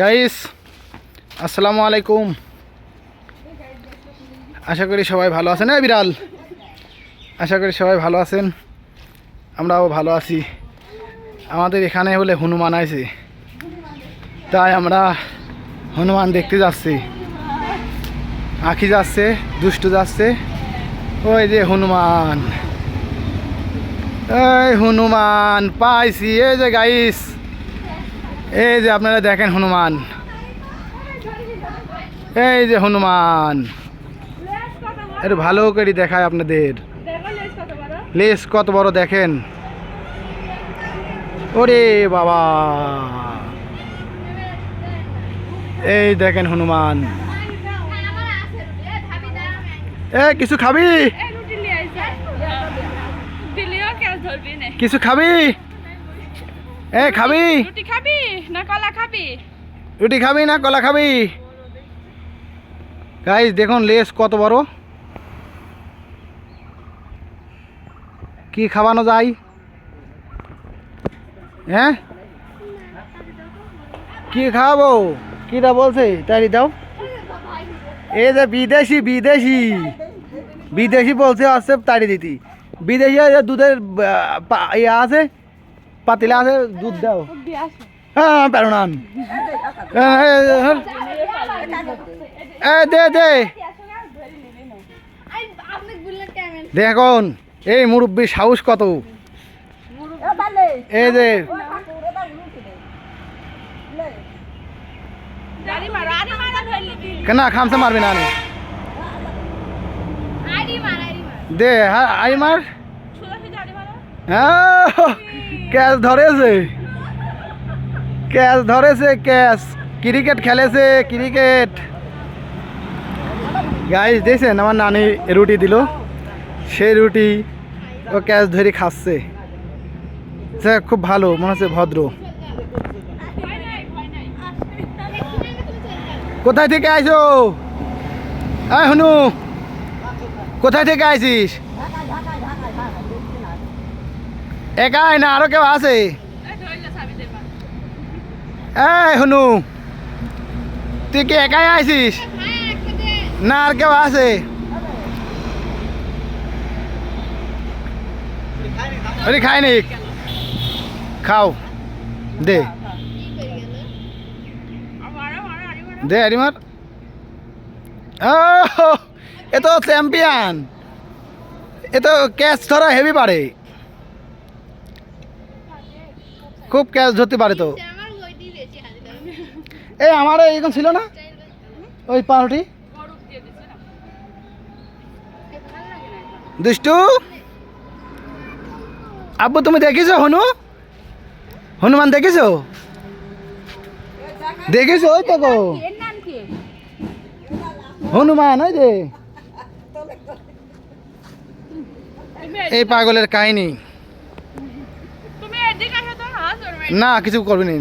Guys আসসালামু আলাইকুম। আশা করি সবাই ভালো আছেন। হ্যাঁ বিড়াল। আশা করি সবাই ভালো আছেন। আমরাও ভালো আছি। আমাদের এখানে বলে হনুমান আছে তাই আমরা হনুমান দেখতে যাচ্ছি। আঁখি যাচ্ছে, দুষ্টু যাচ্ছে। ওই যে হনুমান। এই হনুমান, পাইছি। এই যে গাইস এই যে আপনারা দেখেন হনুমান। এই যে হনুমান। একটু ভালো করে দেখায় আপনাদের। লেস কত বড় দেখেন। ওরে বাবা। এই দেখেন হনুমান। এ কিছু খাবি? কিছু খাবি? এ খাবি? রুটি খাবি না কলা খাবি? রুটি খাবি না কলা খাবি? গাইস দেখুন লেস কত বড়। কি খাওয়ানো যায়? হ্যাঁ? কি খাওয়াবো? কিটা বলছে? তাই দাও। এই যে বিদেশি বিদেশি। বিদেশি বলছে আছে তাড়ি দিতি। বিদেশি দুধের ইয়ে আছে। পাতিলা আছে দুধ দাও। হ্যাঁ পারো না এ দে দে। দেখুন এই মুরব্বীর সাহস কত? এই যে কেন খামসা মারবি না দে হ্যাঁ আই মারো হ্যাঁ, ক্যাচ ধরেছে। ক্যাচ ধরেছে, ক্যাচ। ক্রিকেট খেলেছে, ক্রিকেট। গাইস দেখছেন, আমার নানি রুটি দিল। সেই রুটি ও ক্যাচ ধরে খাচ্ছে। সে খুব ভালো, মনে হচ্ছে ভদ্র। কোথায় থেকে আইছো? এই, হনু। কোথায় থেকে আইছিস? একাই না, আরও কেউ আছে? হনু, তুই কি একাই আইছিস? না, আর কেউ আছে? ওরে খায়নি খাও, দে। দে আরিমার এ তো চ্যাম্পিয়ন এ তো ক্যাচ ধরা হেভি পারে। খুব ক্যাচ ধরতে পারে তো। এই আমার এরকম ছিল না? ওই পাউরুটি? দুষ্টু? আব্বু, তুমি দেখেছ হনু? হনুমান দেখিছো? দেখেছ ওই তো হনুমান, ওই যে। এই পাগলের কাহিনী তুমি এদিকে আসো তো হাত ধরবে না কিছু করবি নি।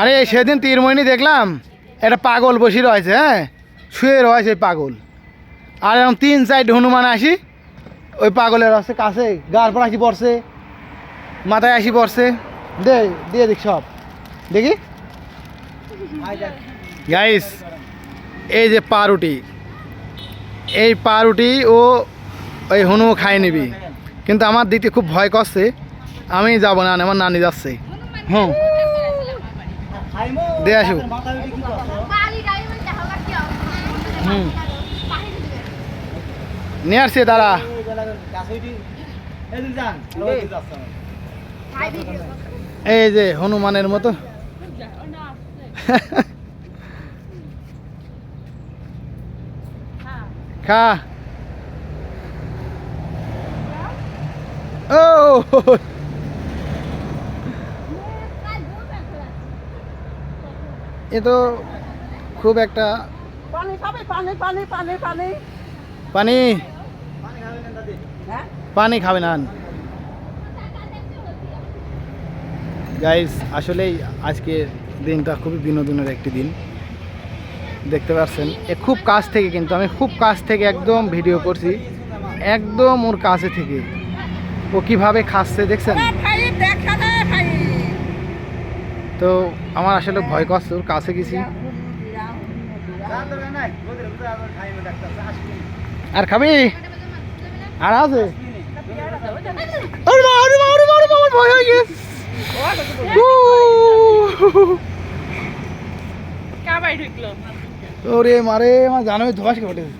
আরে সেদিন তীরমণি দেখলাম একটা পাগল বসে রয়েছে হ্যাঁ? শুয়ে রয়েছে পাগল। আর এরকম তিন সাইড হনুমান আসি ওই পাগলের আছে কাছে গার পর আসি পড়ছে মাথায় আসি পড়ছে দে দিয়ে দেখ সব। দেখি? গাইস এই যে পাউরুটি এই পাউরুটি ও ওই হনু খাই নিবি। কিন্তু আমার দিতে খুব ভয় করছে। আমি যাব না আমার নানি যাচ্ছে। হুম দে আসু। হুম। নিয়ে আসছে তারা। এই যে হনুমানের মতো। খা। ও। এ তো খুব একটা পানি খাবে পানি পানি পানি পানি। পানি? হ্যাঁ? পানি খাবে না। গাইস আসলেই আজকে দিনটা খুবই বিনোদনের একটি দিন। দেখতে পাচ্ছেন এ খুব কাছ থেকে কিন্তু আমি খুব কাছ থেকে একদম ভিডিও করছি। একদম ওর কাছে থেকে। ও কীভাবে খাচ্ছে দেখছেন? তো আমার আসলে ভয় করছে ওর কাছে গেছি আর খাবি আর আছে ভয় হয়ে গেছে ওরে মারে আমার জানোই ধোয়াশ কে ফেটেছে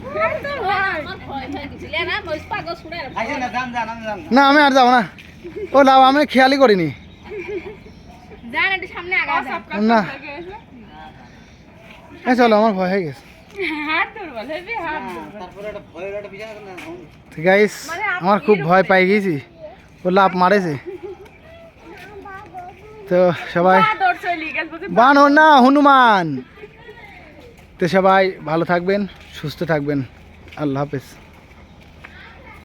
না আমি আর যাব না ও লাভ আমি খেয়ালই করিনি যান একটু সামনে আগা না। এই চলো আমার ভয় হয়ে গেছে। গাইস আমার খুব ভয় পাই গেছি? ও লাভ মারেছে। তো সবাই বানর না হনুমান। তো সবাই ভালো থাকবেন সুস্থ থাকবেন। আল্লাহ হাফেজ।